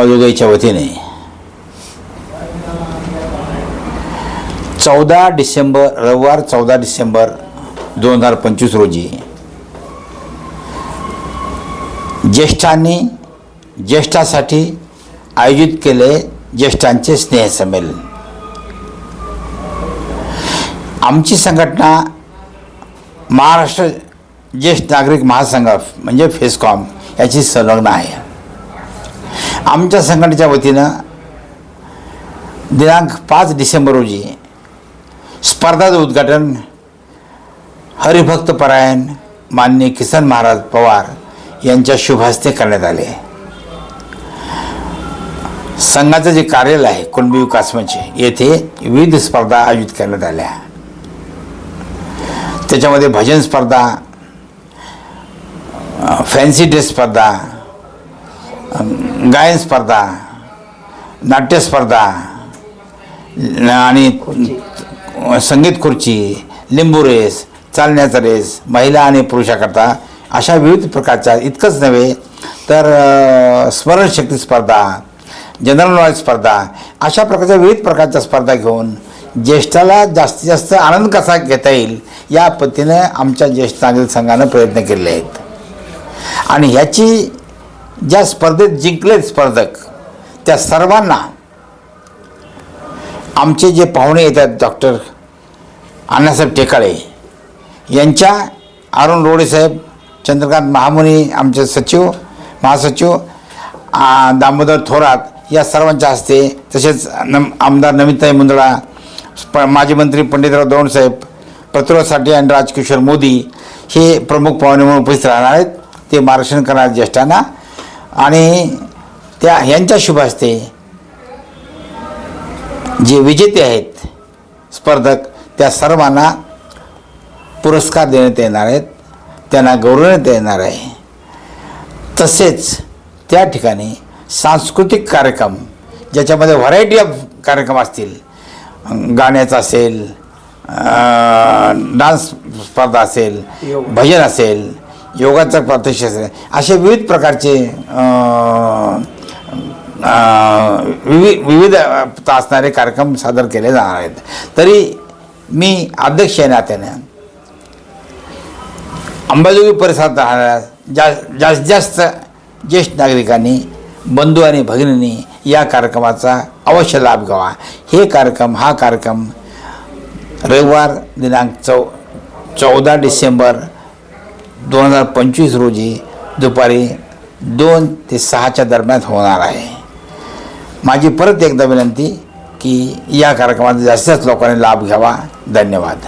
अंबाजोगाईच्या वतीने. चौदा डिसेंबर रविवार चौदा डिसेंबर दोन हजार पंचवीस रोजी ज्येष्ठांनी ज्येष्ठासाठी आयोजित केले ज्येष्ठांचे स्नेहसंमेलन. आमची संघटना महाराष्ट्र ज्येष्ठ नागरिक महासंघ म्हणजे फेसकॉम याची संलग्न आहे. आमच्या संघटनेच्या वतीनं दिनांक पाच डिसेंबर रोजी स्पर्धाचं उद्घाटन हरिभक्त परायण मान्य किसन महाराज पवार यांच्या शुभहस्ते करण्यात आले. संघाचं जे कार्यालय आहे कुणबी विकास मंच येथे विविध स्पर्धा आयोजित करण्यात आल्या. त्याच्यामध्ये भजन स्पर्धा फॅन्सी ड्रेस स्पर्धा गायन स्पर्धा नाट्यस्पर्धा आणि संगीत खुर्ची लिंबू रेस चालण्याचा रेस महिला आणि पुरुषाकरता अशा विविध प्रकारच्या इतकंच नव्हे तर स्मरणशक्ती स्पर्धा जनरल नॉलेज स्पर्धा अशा प्रकारच्या विविध प्रकारच्या स्पर्धा घेऊन ज्येष्ठाला जास्तीत जास्त आनंद कसा घेता येईल या पद्धतीनं आमच्या ज्येष्ठ नागरिक संघानं प्रयत्न केले आहेत. आणि ह्याची ज्या स्पर्धेत जिंकले स्पर्धक त्या सर्वांना आमचे जे पाहुणे येतात डॉक्टर अण्णासाहेब टेकाळे यांच्या अरुण रोडे साहेब चंद्रकांत महामुनी आमचे सचिव महासचिव दामोदर थोरात या सर्वांच्या हस्ते तसेच नम आमदार नमिताई मुंदळा प माजी मंत्री पंडितराव दौंडसाहेब प्रतिरोध साठे आणि राजकिशोर मोदी हे प्रमुख पाहुणे म्हणून उपस्थित राहणार आहेत. ते मार्गदर्शन करणार ज्येष्ठांना. आणि त्या यांच्या शुभ हस्ते जे विजेते आहेत स्पर्धक त्या सर्वांना पुरस्कार देण्यात येणार आहेत त्यांना गौरवण्यात येणार आहे. तसेच त्या ठिकाणी सांस्कृतिक कार्यक्रम ज्याच्यामध्ये व्हरायटी ऑफ कार्यक्रम असतील गाण्याचा असेल डान्स स्पर्धा असेल भजन असेल योगाचं प्रात्यक्षिक असे विविध प्रकारचे विवि विविध असणारे कार्यक्रम सादर केले जाणार आहेत. तरी मी अध्यक्ष आहे नात्याने. अंबाजोगी परिसरात राहणाऱ्या जा जास्तीत जास्त ज्येष्ठ नागरिकांनी बंधू आणि भगिनींनी या कार्यक्रमाचा अवश्य लाभ घ्यावा. हे कार्यक्रम हा कार्यक्रम रविवार दिनांक चौ चौदा डिसेंबर दोन हजार पंचवीस रोजी दुपारी दोन ते सहाच्या दरम्यान होणार आहे. माझी परत एकदा विनंती की या कार्यक्रमाचा जास्तीत जास्त लोकांनी लाभ घ्यावा. धन्यवाद.